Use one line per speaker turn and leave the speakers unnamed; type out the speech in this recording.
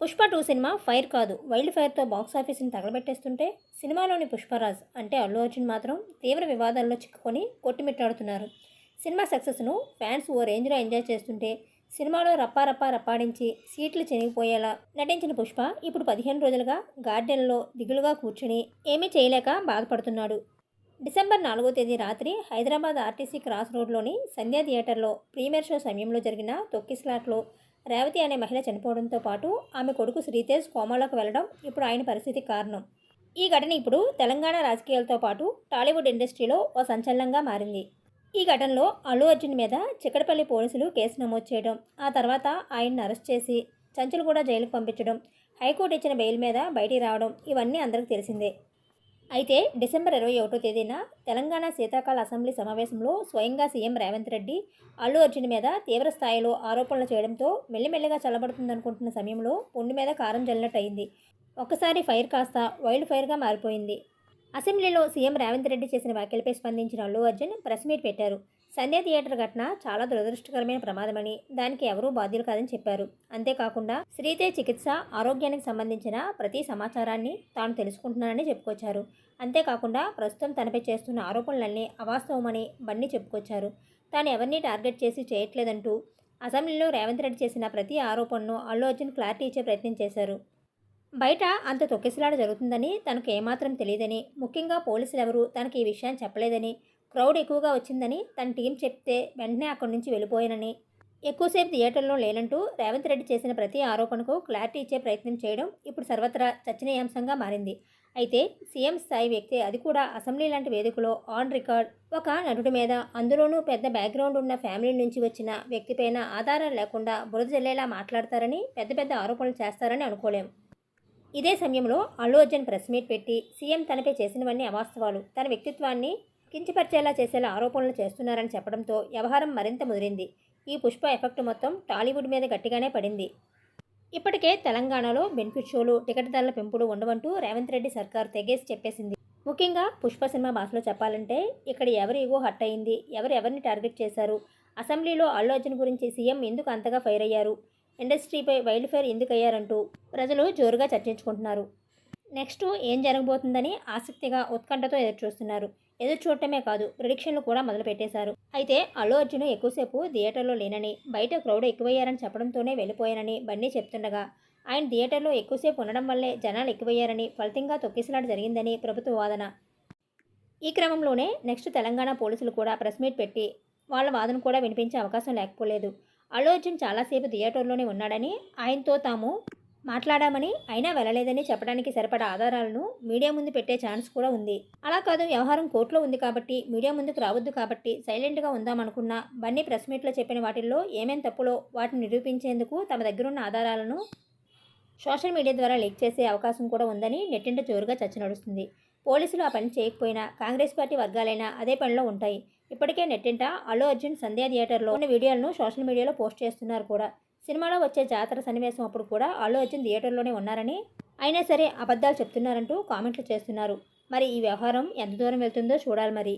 Pushpa two సినిమా fire కాదు. Wild ఫైర్తో బాక్స్ ఆఫీస్ని తగలబెట్టేస్తుంటే సినిమాలోని పుష్పరాజ్ అంటే అల్లు అర్జున్ మాత్రం తీవ్ర వివాదాల్లో చిక్కుకొని కొట్టిమిట్టాడుతున్నారు. సినిమా సక్సెస్ను ఫ్యాన్స్ ఓ రేంజ్లో ఎంజాయ్ చేస్తుంటే సినిమాలో రప్పా రప్పా రప్పాడించి సీట్లు చెనిగిపోయేలా నటించిన పుష్ప ఇప్పుడు పదిహేను రోజులుగా గార్డెన్లో దిగులుగా కూర్చుని ఏమీ చేయలేక బాధపడుతున్నాడు. డిసెంబర్ నాలుగో తేదీ రాత్రి హైదరాబాద్ ఆర్టీసీ క్రాస్ రోడ్లోని సంధ్యా థియేటర్లో ప్రీమియర్ షో సమయంలో జరిగిన తొక్కిస్లాట్లో రేవతి అనే మహిళ చనిపోవడంతో పాటు ఆమె కొడుకు శ్రీతేజ్ కోమాలోకి వెళ్ళడం ఇప్పుడు ఆయన పరిస్థితి కారణం. ఈ ఘటన ఇప్పుడు తెలంగాణ రాజకీయాలతో పాటు టాలీవుడ్ ఇండస్ట్రీలో ఓ సంచలనంగా మారింది. ఈ ఘటనలో అల్లు అర్జున్ మీద చిక్కడపల్లి పోలీసులు కేసు నమోదు చేయడం ఆ తర్వాత ఆయన్ని అరెస్ట్ చేసి చంచల్గూడ జైలుకు పంపించడం హైకోర్టు ఇచ్చిన బెయిల్ మీద బయటికి రావడం ఇవన్నీ అందరికీ తెలిసిందే. అయితే డిసెంబర్ ఇరవై ఒకటో తేదీన తెలంగాణ శీతాకాల అసెంబ్లీ సమావేశంలో స్వయంగా సీఎం రేవంత్ రెడ్డి అల్లు అర్జున్ మీద తీవ్ర స్థాయిలో ఆరోపణలు చేయడంతో మెల్లిమెల్లిగా చల్లబడుతుందనుకుంటున్న సమయంలో పుండు మీద కారం జల్లినట్టయింది ఒక్కసారి ఫైర్ కాస్త వైల్డ్ ఫైర్గా మారిపోయింది. అసెంబ్లీలో సీఎం రేవంత్ రెడ్డి చేసిన వ్యాఖ్యలపై స్పందించిన అల్లు అర్జున్ ప్రెస్ మీట్ పెట్టారు. సంధ్య థియేటర్ ఘటన చాలా దురదృష్టకరమైన ప్రమాదమని దానికి ఎవరూ బాధ్యులు కాదని చెప్పారు. అంతేకాకుండా శ్రీతేజ్ చికిత్స ఆరోగ్యానికి సంబంధించిన ప్రతి సమాచారాన్ని తాను తెలుసుకుంటున్నానని చెప్పుకొచ్చారు. అంతేకాకుండా ప్రస్తుతం తనపై చేస్తున్న ఆరోపణలన్నీ అవాస్తవమని బన్నీ చెప్పుకొచ్చారు. తాను ఎవరిని టార్గెట్ చేసి చేయట్లేదంటూ అసెంబ్లీలో రేవంత్ రెడ్డి చేసిన ప్రతి ఆరోపణను అల్లు అర్జున్ క్లారిటీ ఇచ్చే ప్రయత్నం చేశారు. బయట అంత తొక్కిసలాట జరుగుతుందని తనకు ఏమాత్రం తెలియదని ముఖ్యంగా పోలీసులు ఎవరూ తనకి ఈ విషయాన్ని చెప్పలేదని క్రౌడ్ ఎక్కువగా వచ్చిందని తన టీం చెప్తే వెంటనే అక్కడి నుంచి వెళ్ళిపోయానని. ఎక్కువసేపు థియేటర్లో లేనంటూ రేవంత్ రెడ్డి చేసిన ప్రతి ఆరోపణకు క్లారిటీ ఇచ్చే ప్రయత్నం చేయడం ఇప్పుడు సర్వత్రా చర్చనీయాంశంగా మారింది. అయితే సీఎం స్థాయి వ్యక్తి అది కూడా అసెంబ్లీ లాంటి వేదికలో ఆన్ రికార్డ్. ఒక నటుడి మీద అందులోనూ పెద్ద బ్యాక్గ్రౌండ్ ఉన్న ఫ్యామిలీ నుంచి వచ్చిన వ్యక్తిపైన ఆధారం లేకుండా బురద జల్లేలా మాట్లాడతారని పెద్ద పెద్ద ఆరోపణలు చేస్తారని అనుకోలేం. ఇదే సమయంలో అల్లు అర్జున్ ప్రెస్ మీట్ పెట్టి సీఎం తనపై చేసినవన్నీ అవాస్తవాలు. తన వ్యక్తిత్వాన్ని కించపరిచేలా చేసేలా ఆరోపణలు చేస్తున్నారని చెప్పడంతో వ్యవహారం మరింత ముదిరింది. ఈ పుష్ప ఎఫెక్ట్ మొత్తం టాలీవుడ్ మీద గట్టిగానే పడింది. ఇప్పటికే తెలంగాణలో బెనిఫిట్ షోలు టికెట్ ధరల పెంపుడు ఉండవంటూ రేవంత్ రెడ్డి సర్కార్ తెగేసి చెప్పేసింది. ముఖ్యంగా పుష్ప సినిమా భాషలో చెప్పాలంటే ఇక్కడ ఎవరి ఇగో హట్ అయింది ఎవరు ఎవరిని టార్గెట్ చేశారు అసెంబ్లీలో అల్లు అర్జున్ గురించి సీఎం ఎందుకు అంతగా ఫైర్ అయ్యారు ఇండస్ట్రీపై వైల్డ్ ఫైర్ ఎందుకు అయ్యారంటూ ప్రజలు జోరుగా చర్చించుకుంటున్నారు. నెక్స్ట్ ఏం జరగబోతుందని ఆసక్తిగా ఉత్కంఠతో ఎదురుచూస్తున్నారు. ఎదురు చూడటమే కాదు ప్రిడిక్షన్లు కూడా మొదలుపెట్టేశారు. అయితే అల్లు అర్జున్ ఎక్కువసేపు థియేటర్లో లేనని బయట క్రౌడ్ ఎక్కువయ్యారని చెప్పడంతోనే వెళ్ళిపోయానని బన్నీ చెప్తుండగా ఆయన థియేటర్లో ఎక్కువసేపు ఉండడం వల్లే జనాలు ఎక్కువయ్యారని ఫలితంగా తొక్కిసలాట జరిగిందని ప్రభుత్వ వాదన. ఈ క్రమంలోనే నెక్స్ట్ తెలంగాణ పోలీసులు కూడా ప్రెస్ మీట్ పెట్టి వాళ్ళ వాదన కూడా వినిపించే అవకాశం లేకపోలేదు. అల్లు అర్జున్ చాలాసేపు థియేటర్లోనే ఉన్నాడని ఆయనతో తాము మాట్లాడామని అయినా వెళ్ళలేదని చెప్పడానికి సరిపడా ఆధారాలను మీడియా ముందు పెట్టే ఛాన్స్ కూడా ఉంది. అలా కాదు వ్యవహారం కోర్టులో ఉంది కాబట్టి మీడియా ముందుకు రావద్దు కాబట్టి సైలెంట్గా ఉందామనుకున్న బన్నీ ప్రెస్ మీట్లో చెప్పిన వాటిల్లో ఏమేం తప్పులో వాటిని నిరూపించేందుకు తమ దగ్గరున్న ఆధారాలను సోషల్ మీడియా ద్వారా లీక్ చేసే అవకాశం కూడా ఉందని నెట్టింట జోరుగా చర్చ నడుస్తుంది. పోలీసులు ఆ పని చేయకపోయినా కాంగ్రెస్ పార్టీ వర్గాలైనా అదే పనిలో ఉంటాయి. ఇప్పటికే నెట్టింట అల్లు అర్జున్ సంధ్యా థియేటర్లో ఉన్న వీడియోలను సోషల్ మీడియాలో పోస్ట్ చేస్తున్నారు కూడా. సినిమాలో వచ్చే జాతర సన్నివేశం అప్పుడు కూడా అల్లు అర్జున్ థియేటర్లోనే ఉన్నారని అయినా సరే అబద్ధాలు చెప్తున్నారంటూ కామెంట్లు చేస్తున్నారు. మరి ఈ వ్యవహారం ఎంత దూరం వెళ్తుందో చూడాలి మరి.